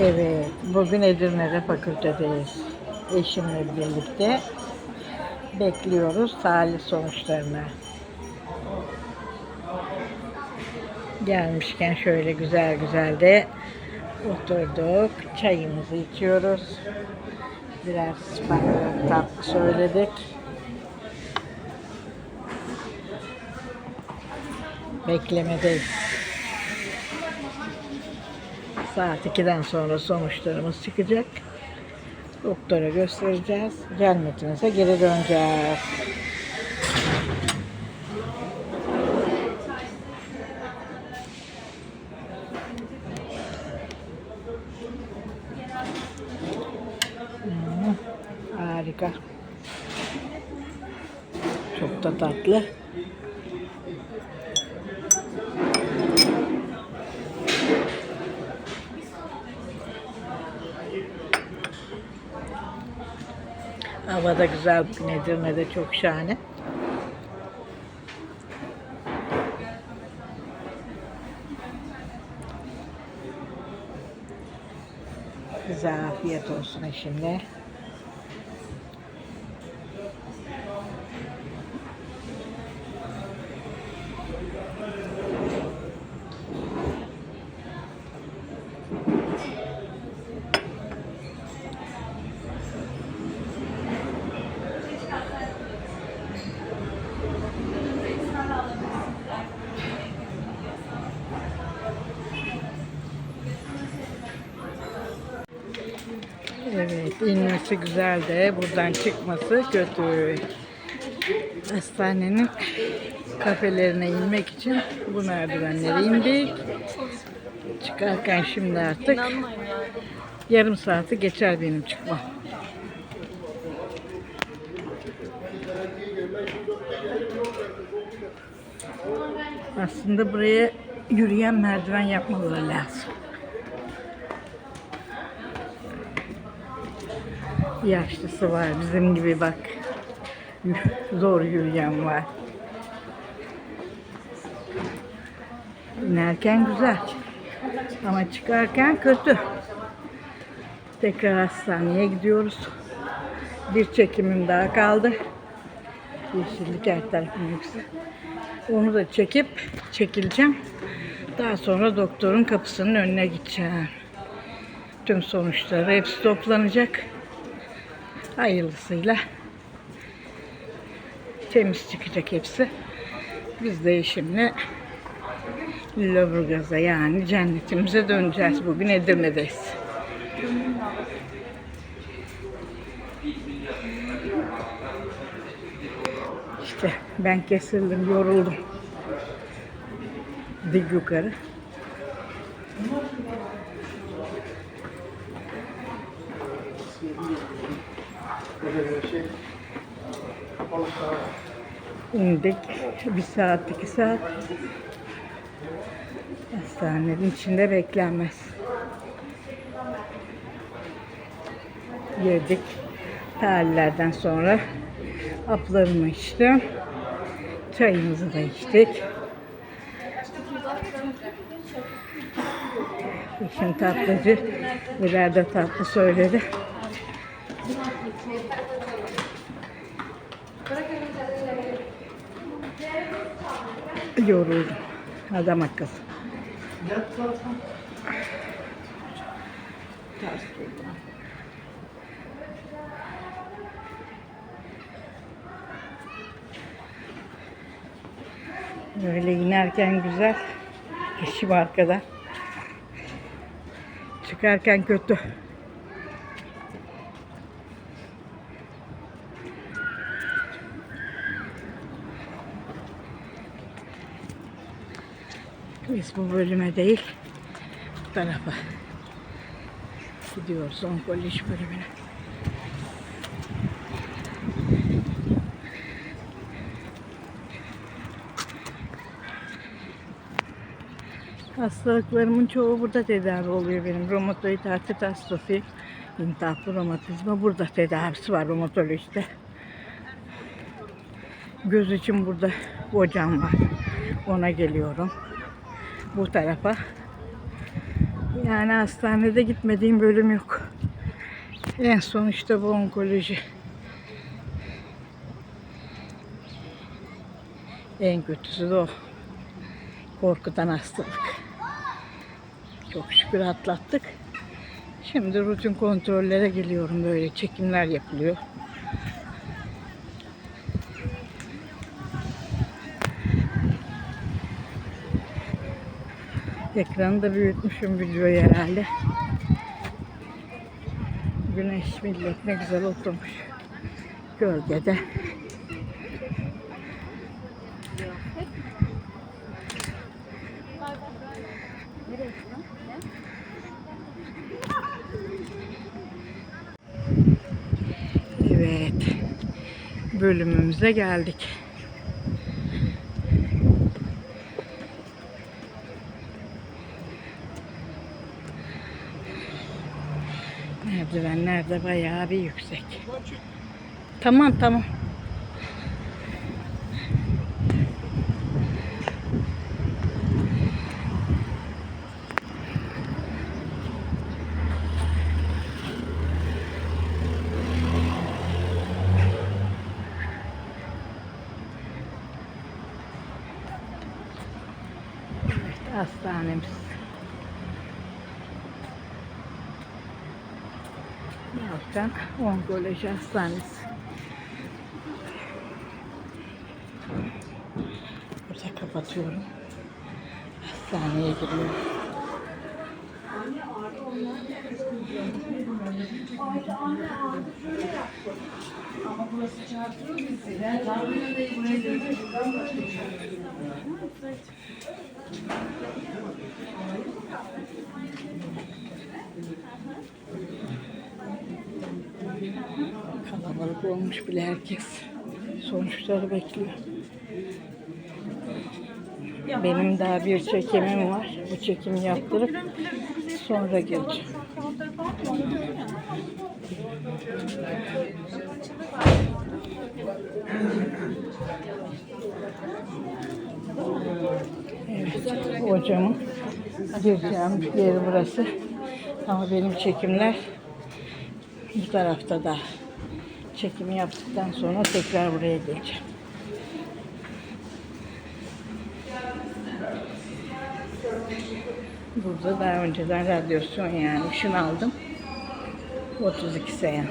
Evet, bugün Edirne'de fakültedeyiz. Eşimle birlikte bekliyoruz tahlil sonuçlarını. Gelmişken şöyle güzel güzel de oturduk. Çayımızı içiyoruz. Biraz İspanyol tatlı söyledik. Beklemedeyiz. Saat 2'den sonra sonuçlarımız çıkacak. Doktora göstereceğiz. Gelmediğinizde geri döneceğiz. Hmm, harika. Çok da tatlı. Hava da güzel bugün Edirne'de çok şahane. Size afiyet olsun eşimle. Evet, inmesi güzel de buradan çıkması kötü. Hastanenin kafelerine inmek için bu merdivenlere indik. Çıkarken şimdi artık yarım saati geçer benim çıkmam. Aslında buraya yürüyen merdiven yapmaları lazım. Yaşlısı var bizim gibi bak. Zor yürüyen var. İnerken güzel. Ama çıkarken kötü. Tekrar hastaneye gidiyoruz. Bir çekimim daha kaldı. Yeşillik her tarafım yüksek. Onu da çekip çekileceğim. Daha sonra doktorun kapısının önüne gideceğim. Tüm sonuçları hepsi toplanacak. Hayırlısıyla temiz çıkacak hepsi. Biz de eşimle Lüleburgaz'a yani cennetimize döneceğiz. Bugün Edirne'deyiz. İşte ben kesildim, yoruldum. Dik yukarı. İndik. Bir saat, iki saat. Hastanenin içinde beklenmez. Girdik. Tahlillerden sonra aplarımı içtim. Çayımızı da içtik. Eşim tatlıcı. Birer de tatlı söyledi. Yoruldum. Adam akıllı. Böyle inerken güzel. Eşim arkada. Çıkarken kötü. Biz bu bölüme değil, bu tarafa gidiyoruz onkoloji bölümüne. Hastalıklarımın çoğu burada tedavi oluyor benim. Romatoid artrit hastası, intihaplı romatizma burada tedavisi var romatolojide. Göz için burada hocam var. Ona geliyorum. Bu tarafa Yani hastanede gitmediğim bölüm yok. En son işte bu onkoloji. En kötüsü de o. Korkutan hastalık. Çok şükür atlattık. Şimdi rutin kontrollere geliyorum böyle çekimler yapılıyor. Ekranı da büyütmüşüm videoyu herhalde. Güneş millet ne güzel oturmuş. Gölgede. Evet. Bölümümüze geldik. De bayağı bir yüksek. Tamam tamam. Evet, hastanemiz. Yalçın Onkoloji Hastanesi. Burada kapatıyorum. Hastaneye giriyorum. Kalabalık olmuş bile herkes. Sonuçları bekliyor. Benim daha bir çekimim var. Bu çekimi yaptırıp sonra geleceğim. Evet, hocamın gireceğim yeri burası. Ama benim çekimler bu tarafta da çekimi yaptıktan sonra tekrar buraya geleceğim. Burada daha önceden radyasyon yani ışın aldım. 32 seans.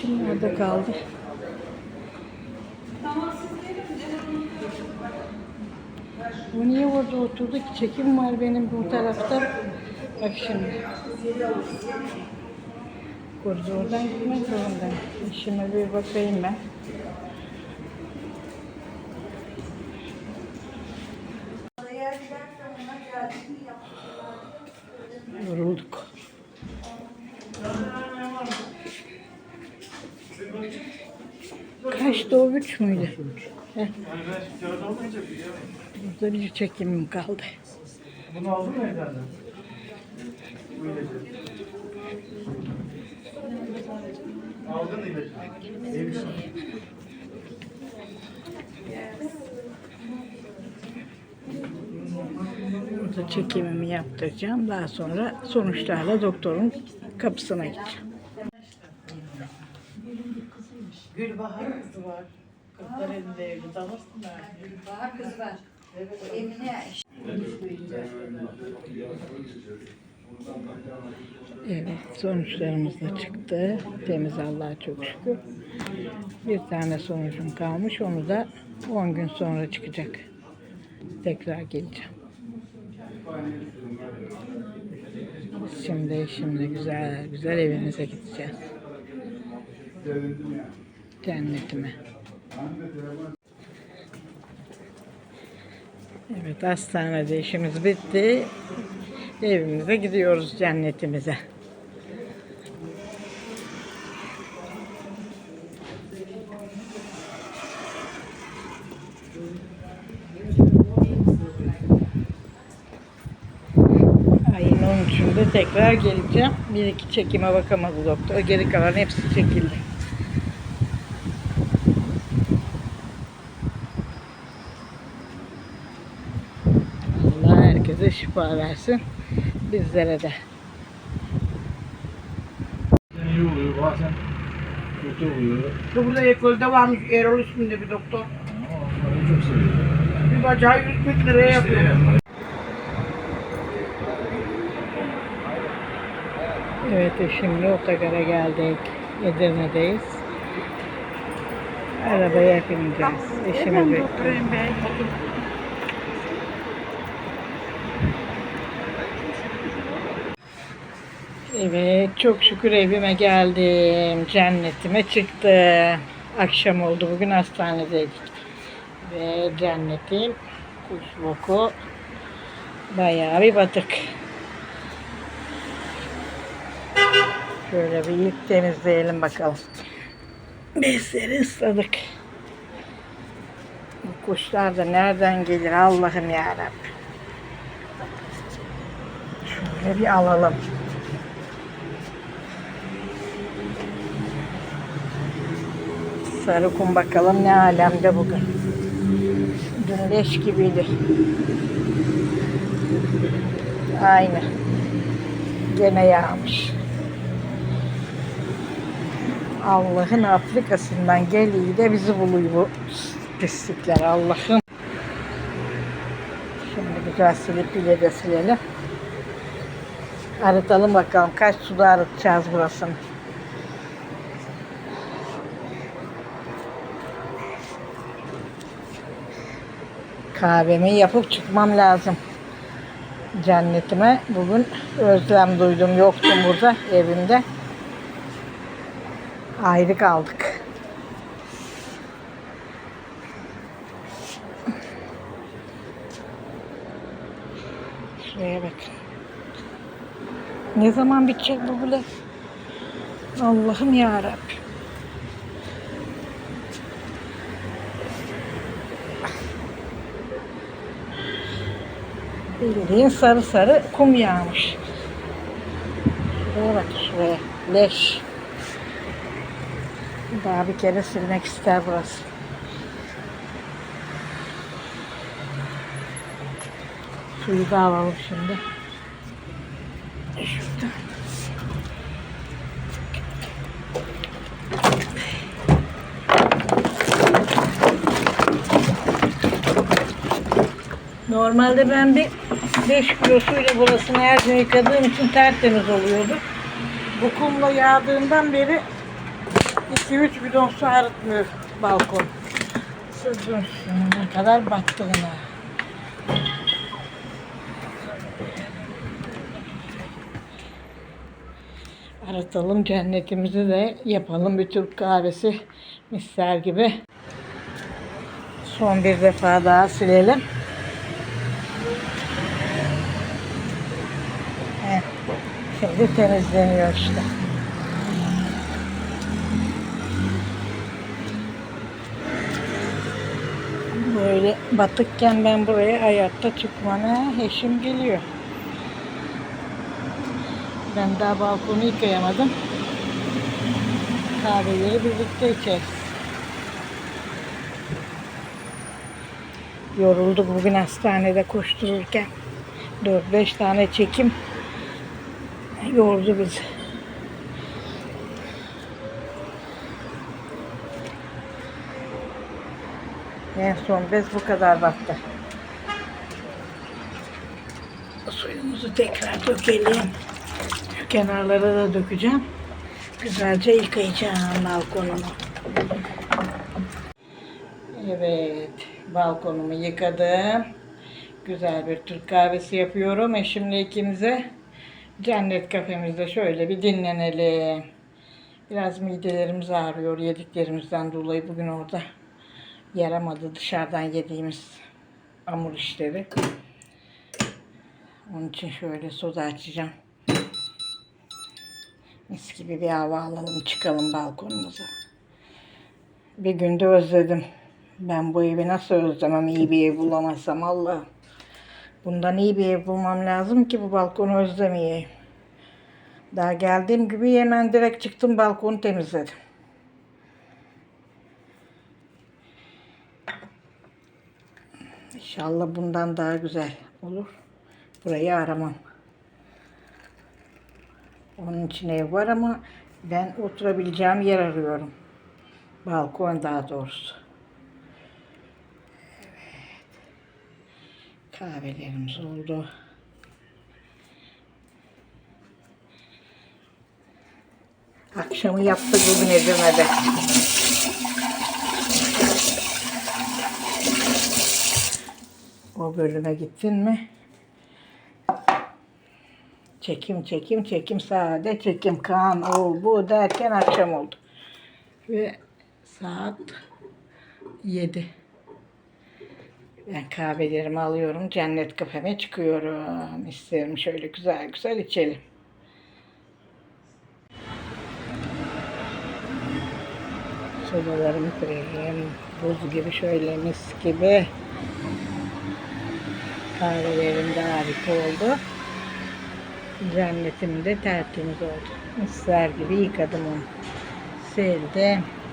Şimdi orada kaldı. Bu niye orada oturdu ki? Çekim var benim bu tarafta. Bak şimdi. Koridordan gitmek zorundayım. İşime bir bakayım ben. Yorulduk. Kaçtı o üç müydü? Burada bir çekimim kaldı. Bunu aldın mı evden? Bu ilacı. Aldın mı ilacı? Misin? Burada çekimimi yaptıracağım. Daha sonra sonuçlarla doktorun kapısına gideceğim. Gülbahar kızı var. Kırklareli'nde evli tanırsın da. Bahar kız var. Emine Evet, sonuçlarımız da çıktı. Temiz Allah'a çok şükür. Bir tane sonucum kalmış. Onu da 10 gün sonra çıkacak. Tekrar geleceğim. Şimdi şimdi güzel güzel evimize gideceğiz. Cennetime. Evet hastanede işimiz bitti. Evimize gidiyoruz cennetimize. Ayın 13'ünde tekrar geleceğim. Bir iki çekime bakamadı doktor. Geri kalan hepsi çekildi. hepimize şifa versin. Bizlere de. Bazen iyi oluyor, bazen kötü oluyor. Burada ekolde varmış Erol isminde bir doktor. Ama onları çok seviyorum. Bir bacağı 100 bin liraya yapıyor. Evet şimdi otogara geldik. Edirne'deyiz. Arabaya bineceğiz. Eşimi bekliyorum. Doktorayım ben. Evet çok şükür evime geldim. Cennetime çıktı. Akşam oldu bugün hastanedeydik. Ve cennetin kuş boku bayağı bir batık. Şöyle bir ilk temizleyelim bakalım. Bezleri ısladık. Bu kuşlar da nereden gelir Allah'ım yarabbim. Şöyle bir alalım. Sarı kum bakalım ne alemde bugün. Dün leş gibiydi. Aynı. Gene yağmış. Allah'ın Afrika'sından geliyor de bizi buluyor bu pislikler Allah'ım. Şimdi güzel silip bile de silelim. Arıtalım bakalım kaç suda arıtacağız burasını. Kahvemi yapıp çıkmam lazım. Cennetime bugün özlem duydum. Yoktum burada evimde. Ayrı kaldık. Şuraya bak. Ne zaman bitecek bu bile? Allah'ım ya. Bildiğin sarı sarı kum yağmış. Şuraya bak şuraya. Leş. Daha bir kere silmek ister burası. Suyu da alalım şimdi. Normalde ben bir 5 kilo suyla burasını her gün yıkadığım için tertemiz oluyordu. Bu kumla yağdığından beri 2-3 bidon su arıtmıyor balkon. Sızın ne kadar battığına. Aratalım cennetimizi de yapalım bir Türk kahvesi misler gibi. Son bir defa daha silelim. Heh, Şimdi temizleniyor işte. Böyle batıkken ben buraya hayatta çıkmana eşim geliyor. Ben daha balkonu yıkayamadım. Kahveleri birlikte içeriz. Yorulduk bugün hastanede koştururken. 4-5 tane çekim yordu bizi. En son bez bu kadar battı. Suyumuzu tekrar dökelim. Şu kenarlara da dökeceğim. Güzelce yıkayacağım balkonumu. Evet, balkonumu yıkadım. Güzel bir Türk kahvesi yapıyorum. Eşimle ikimize cennet kafemizde şöyle bir dinlenelim. Biraz midelerimiz ağrıyor yediklerimizden dolayı bugün orada yaramadı dışarıdan yediğimiz hamur işleri. Onun için şöyle soda açacağım. Mis gibi bir hava alalım çıkalım balkonumuza. Bir günde özledim. Ben bu evi nasıl özlemem iyi bir ev bulamazsam Allah'ım. Bundan iyi bir ev bulmam lazım ki bu balkonu özlemeyeyim. Daha geldiğim gibi hemen direkt çıktım balkonu temizledim. İnşallah bundan daha güzel olur. Burayı aramam. Onun için ev var ama ben oturabileceğim yer arıyorum. Balkon daha doğrusu. Kahvelerimiz oldu. Akşamı yaptık bugün Edirne'de. O bölüme gittin mi? Çekim, çekim, çekim, sade çekim, kan, o, bu derken akşam oldu. Ve saat 7. Ben kahvelerimi alıyorum, cennet kafeme çıkıyorum. İsterim şöyle güzel güzel içelim. Sobalarımı kırayım. Buz gibi şöyle mis gibi. Kahvelerim de harika oldu. Cennetim de tertemiz oldu. Misler gibi yıkadım onu. Sildim.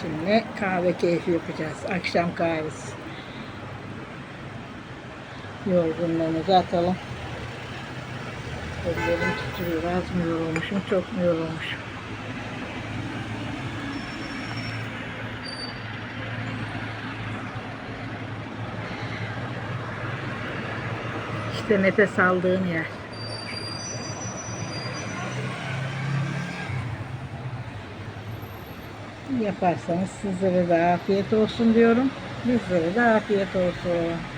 Şimdi kahve keyfi yapacağız. Akşam kahvesi. Yorgunluğumuzu atalım. Ellerim titriyor. Az mı yorulmuşum, çok mu yorulmuşum? İşte nefes aldığım yer. Yaparsanız sizlere de afiyet olsun diyorum. Bizlere de afiyet olsun.